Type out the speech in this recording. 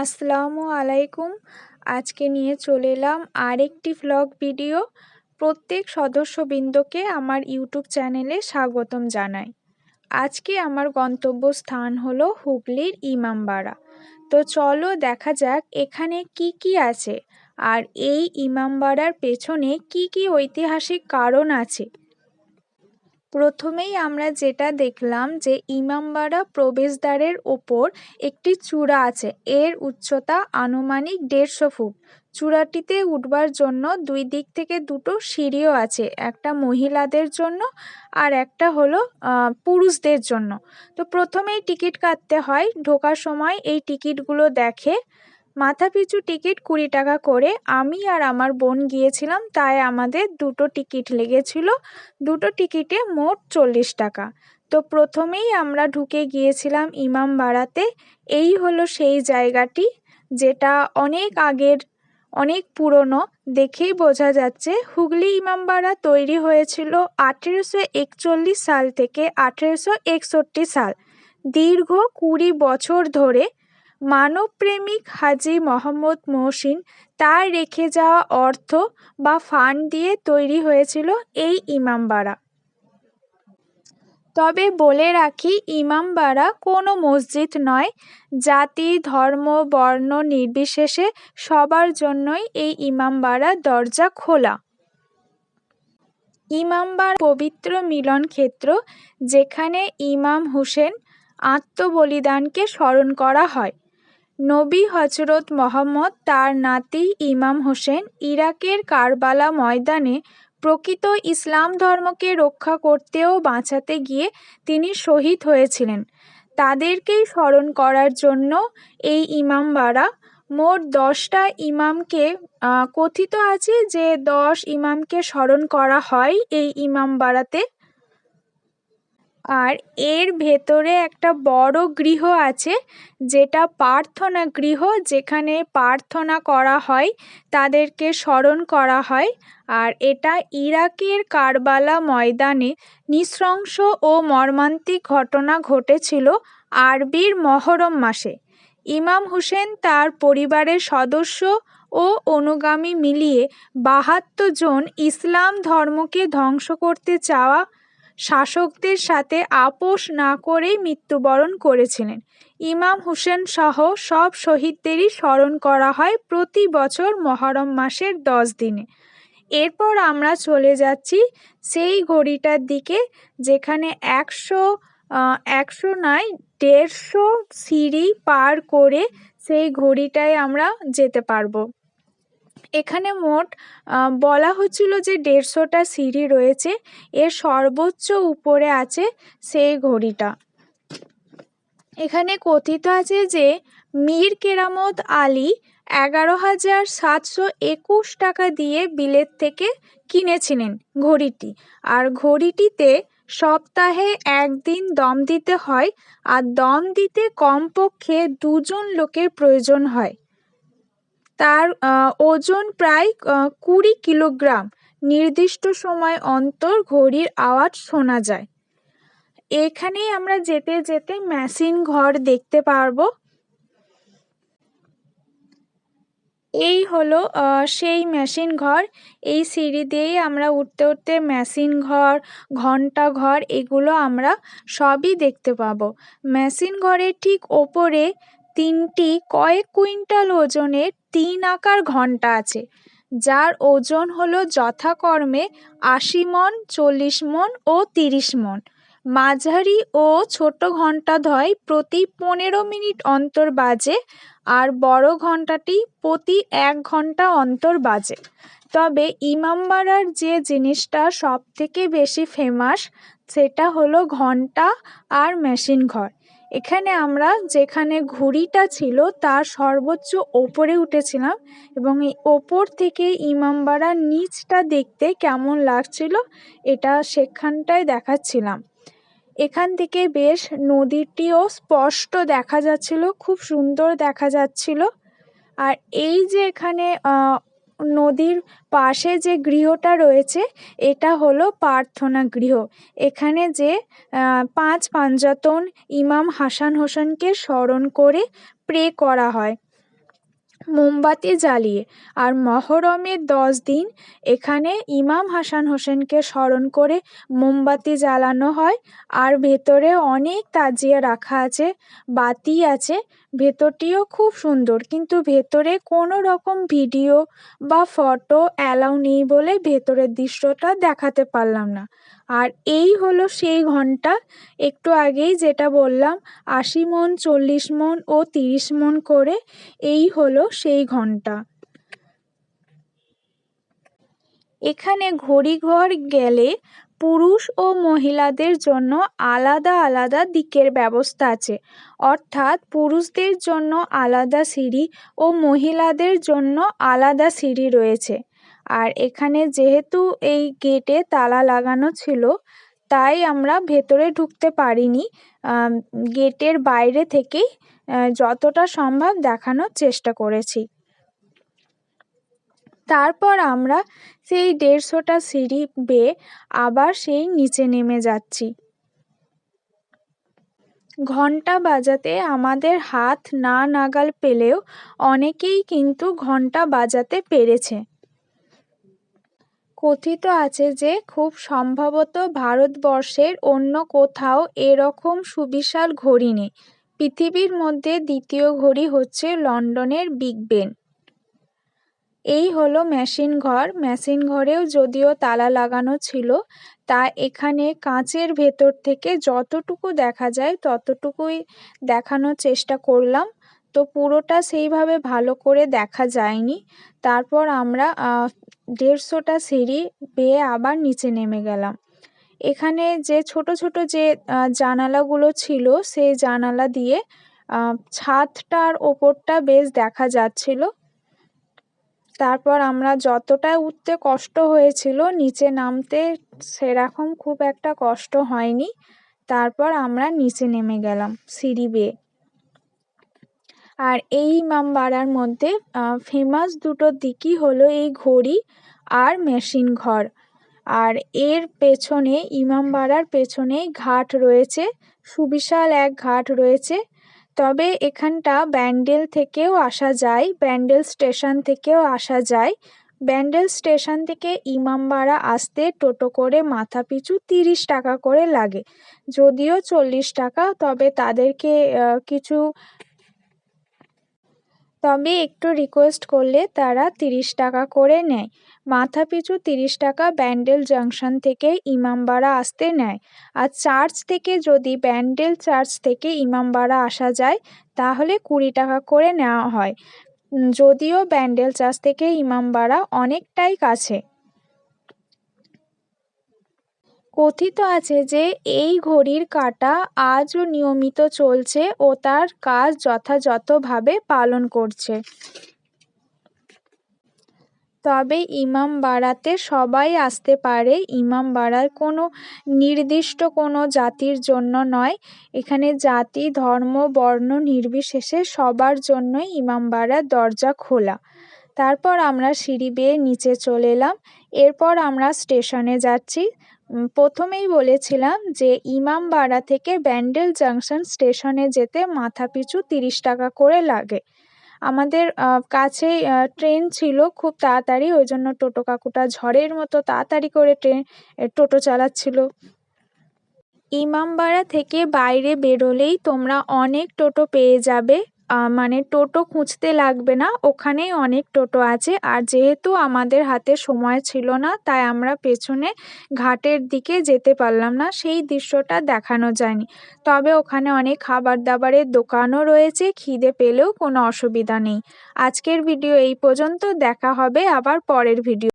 আসসালামু আলাইকুম। আজকে নিয়ে চলে এলাম আরেকটি ভ্লগ ভিডিও প্রত্যেক সদস্যবৃন্দকে আমার ইউটিউব চ্যানেলে স্বাগতম জানাই। আজকে আমার গন্তব্যস্থান হলো হুগলির ইমামবাড়া। তো চলো দেখা যাক এখানে কি কি আছে। আর এই ইমামবাড়ার পেছনে কি কি ঐতিহাসিক কারণ আছে। প্রথমেই আমরা যেটা দেখলাম যে ইমামবাড়া প্রবেশদ্বারের ওপর একটি চূড়া আছে। এর উচ্চতা আনুমানিক দেড়শো ফুট। চূড়াটিতে উঠবার জন্য দুই দিক থেকে দুটো সিঁড়িও আছে, একটা মহিলাদের জন্য আর একটা হলো পুরুষদের জন্য। তো প্রথমেই টিকিট কাটতে হয়। ঢোকার সময় এই টিকিটগুলো দেখে মাথাপিছু টিকিট কুড়ি টাকা করে আমি আর আমার বোন গিয়েছিলাম, তাই আমাদের দুটো টিকিট লেগেছিল। দুটো টিকিটে মোট চল্লিশ টাকা। তো প্রথমেই আমরা ঢুকে গিয়েছিলাম ইমামবাড়াতে। এই হলো সেই জায়গাটি, যেটা অনেক আগের, অনেক পুরনো। দেখেই বোঝা যাচ্ছে, হুগলি ইমামবাড়া তৈরি হয়েছিল আঠেরোশো একচল্লিশ সাল থেকে আঠেরোশো একষট্টি সাল। দীর্ঘ কুড়ি বছর ধরে মানবপ্রেমিক হাজি মোহাম্মদ মহসিন তার রেখে যাওয়া অর্থ বা ফান্ড দিয়ে তৈরি হয়েছিল এই ইমামবাড়া। তবে বলে রাখি, ইমামবাড়া কোনো মসজিদ নয়, জাতি, ধর্ম, বর্ণ নির্বিশেষে সবার জন্যই এই ইমামবাড়ার দরজা খোলা। ইমামবাড়া পবিত্র মিলন ক্ষেত্র, যেখানে ইমাম হুসেন আত্মবলিদানকে স্মরণ করা হয়। নবী হজরত মোহাম্মদ তার নাতি ইমাম হোসেন ইরাকের কারবালা ময়দানে প্রকৃত ইসলাম ধর্মকে রক্ষা করতে ও বাঁচাতে গিয়ে তিনি শহীদ হয়েছিলেন। তাদেরকেই স্মরণ করার জন্য এই ইমামবাড়া মোট দশটা ইমামকে কথিত আছে যে দশ ইমামকে স্মরণ করা হয় এই ইমামবাড়াতে। আর এর ভেতরে একটা বড় গৃহ আছে, যেটা প্রার্থনা গৃহ, যেখানে প্রার্থনা করা হয়, তাদেরকে স্মরণ করা হয়। আর এটা ইরাকের কারবালা ময়দানে নৃশংস ও মর্মান্তিক ঘটনা ঘটেছিল আরবির মহরম মাসে। ইমাম হুসেন তার পরিবারের সদস্য ও অনুগামী মিলিয়ে বাহাত্তর জন ইসলাম ধর্মকে ধ্বংস করতে চাওয়া শাসকদের সাথে আপোষ না করেই মৃত্যুবরণ করেছিলেন। ইমাম হুসেন সহ সব শহীদদেরই স্মরণ করা হয় প্রতি বছর মহরম মাসের দশ দিনে। এরপর আমরা চলে যাচ্ছি সেই ঘড়িটার দিকে, যেখানে একশো একশো নয়, দেড়শো সিঁড়ি পার করে সেই ঘড়িটায় আমরা যেতে পারব। এখানে মোট বলা হচ্ছিল যে দেড়শোটা সিঁড়ি রয়েছে। এর সর্বোচ্চ উপরে আছে সেই ঘড়িটা। এখানে কথিত আছে যে মীর কেরামত আলী এগারো হাজার সাতশো একুশ টাকা দিয়ে বিলেত থেকে কিনেছিলেন ঘড়িটি। আর ঘড়িটিতে সপ্তাহে একদিন দম দিতে হয়, আর দম দিতে কমপক্ষে দুজন লোকের প্রয়োজন হয়। তার ওজন প্রায় কুড়ি কিলোগ্রাম। নির্দিষ্ট সময় অন্তর ঘড়ির আওয়াজ শোনা যায়। এখানেই আমরা যেতে যেতে মেশিন ঘর দেখতে পারব। এই হলো সেই মেশিন ঘর। এই সিঁড়ি দিয়েই আমরা উঠতে উঠতে মেশিন ঘর, ঘণ্টা ঘর, এগুলো আমরা সবই দেখতে পাবো। মেশিন ঘরের ঠিক ওপরে তিনটি কয়েক কুইন্টাল ওজনের তিন আকার ঘণ্টা আছে, যার ওজন হলো যথাকর্মে আশি মন, চল্লিশ মন ও তিরিশ মন। মাঝারি ও ছোট ঘণ্টাদ্বয় প্রতি পনেরো মিনিট অন্তর বাজে আর বড় ঘণ্টাটি প্রতি এক ঘণ্টা অন্তর বাজে। তবে ইমামবাড়ার যে জিনিসটা সব থেকে বেশি ফেমাস সেটা হলো ঘণ্টা আর মেশিন ঘর। এখানে আমরা যেখানে ঘুড়িটা ছিল তার সর্বোচ্চ ওপরে উঠেছিলাম এবং এই ওপর থেকে ইমামবাড়ার নিচটা দেখতে কেমন লাগছিল এটা সেখানটায় দেখাচ্ছিলাম। এখান থেকে বেশ নদীটিও স্পষ্ট দেখা যাচ্ছিল, খুব সুন্দর দেখা যাচ্ছিল। আর এই যে এখানে নদীর পাশে যে গৃহটা রয়েছে, এটা হলো প্রার্থনা গৃহ। এখানে যে পাঁচ পাঞ্জাতন ইমাম হাসান হোসেনকে স্মরণ করে প্রে করা হয়। মোমবাতি জ্বালিয়ে। আর মহরমের দশ দিন এখানে ইমাম হাসান হোসেনকে স্মরণ করে মোমবাতি জ্বালানো হয়। আর ভেতরে অনেক তাজিয়া রাখা আছে, বাতি আছে ভেতরটিও খুব সুন্দর। কিন্তু ভেতরে কোনো রকম ভিডিও বা ফটো অ্যালাউ নেই বলে ভেতরের দৃশ্যটা দেখাতে পারলাম না। আর এই হলো সেই ঘণ্টা। একটু আগেই যেটা বললাম, আশি মন, চল্লিশ মন ও তিরিশ মন করে এই হলো সেই ঘণ্টা। এখানে ঘড়িঘর গেলে পুরুষ ও মহিলাদের জন্য আলাদা আলাদা দিকের ব্যবস্থা আছে। অর্থাৎ পুরুষদের জন্য আলাদা সিঁড়ি ও মহিলাদের জন্য আলাদা সিঁড়ি রয়েছে। আর এখানে যেহেতু এই গেটে তালা লাগানো ছিল, তাই আমরা ভেতরে ঢুকতে পারিনি। গেটের বাইরে থেকেই যতটা সম্ভব দেখানোর চেষ্টা করেছি। তারপর আমরা সেই দেড়শোটা সিঁড়ি বেয়ে আবার সেই নিচে নেমে যাচ্ছি। ঘণ্টা বাজাতে আমাদের হাত না নাগাল পেলেও অনেকেই কিন্তু ঘণ্টা বাজাতে পেরেছে। কথিত আছে যে, খুব সম্ভবত ভারতবর্ষের অন্য কোথাও এরকম সুবিশাল ঘড়ি নেই। পৃথিবীর মধ্যে দ্বিতীয় ঘড়ি হচ্ছে লন্ডনের বিগ বেন। এই হলো মেশিন ঘর। মেশিন ঘরেও যদিও তালা লাগানো ছিল, তা এখানে কাঁচের ভেতর থেকে যতটুকু দেখা যায় ততটুকুই দেখানোর চেষ্টা করলাম। তো পুরোটা সেইভাবে ভালো করে দেখা যায়নি। তারপর আমরা দেড়শোটা সিঁড়ি বেয়ে আবার নিচে নেমে গেলাম। এখানে যে ছোট ছোট যে জানালাগুলো ছিল সেই জানালা দিয়ে ছাদটার ওপরটা বেশ দেখা যাচ্ছিল। তারপর আমরা যতটা উঠতে কষ্ট হয়েছিল, নিচে নামতে সেরকম খুব একটা কষ্ট হয়নি। তারপর আমরা নিচে নেমে গেলাম সিঁড়ি বেয়ে। আর এই ইমামবাড়ার মধ্যে ফেমাস দুটো দিকই হলো এই ঘড়ি আর মেশিন ঘর। আর এর পেছনে, ইমামবাড়ার পেছনেই ঘাট রয়েছে, সুবিশাল এক ঘাট রয়েছে। তবে এখানটা ব্যান্ডেল থেকেও আসা যায়, ব্যান্ডেল স্টেশন থেকেও আসা যায়। ব্যান্ডেল স্টেশন থেকে ইমামবাড়া আসতে টোটো করে মাথা পিছু তিরিশ টাকা করে লাগে। যদিও চল্লিশ টাকা, তবে তাদেরকে কিছু তবে একটু রিকোয়েস্ট করলে তারা তিরিশ টাকা করে নেয়। মাথাপিছু তিরিশ টাকা ব্যান্ডেল জাংশন থেকে ইমামবাড়া আসতে নেয়। আর চার্চ থেকে যদি ব্যান্ডেল চার্চ থেকে ইমামবাড়া আসা যায়, তাহলে কুড়ি টাকা করে নেওয়া হয়। যদিও ব্যান্ডেল চার্চ থেকে ইমামবাড়া অনেকটাই কাছে। কথিত আছে যে এই ঘড়ির কাঁটা আজও নিয়মিত চলছে ও তার কাজ যথাযথভাবে পালন করছে। তবে ইমামবাড়াতে সবাই আসতে পারে। ইমামবাড়ার কোনো নির্দিষ্ট কোনো জাতির জন্য নয়। এখানে জাতি, ধর্ম, বর্ণ নির্বিশেষে সবার জন্যই ইমামবাড়ার দরজা খোলা। তারপর আমরা সিঁড়ি বেয়ে নিচে চলে এলাম। এরপর আমরা স্টেশনে যাচ্ছি। প্রথমেই বলেছিলাম যে ইমামবাড়া থেকে ব্যান্ডেল জাংশন স্টেশনে যেতে মাথাপিছু তিরিশ টাকা করে লাগে। আমাদের কাছে ট্রেন ছিল খুব তাড়াতাড়ি, ওই জন্য টোটো কাকুটা ঝড়ের মতো তাড়াতাড়ি করে ট্রেন টোটো চালাচ্ছিল। ইমামবাড়া থেকে বাইরে বেরোলেই তোমরা অনেক টোটো পেয়ে যাবে। মানে টোটো খুঁজতে লাগবে না, ওখানেই অনেক টোটো আছে। আর যেহেতু আমাদের হাতে সময় ছিল না, তাই আমরা পেছনে ঘাটের দিকে যেতে পারলাম না, সেই দৃশ্যটা দেখানো যায়নি। তবে ওখানে অনেক খাবার দাবারের দোকানও রয়েছে, খিদে পেলেও কোনো অসুবিধা নেই। আজকের ভিডিও এই পর্যন্ত, দেখা হবে আবার পরের ভিডিও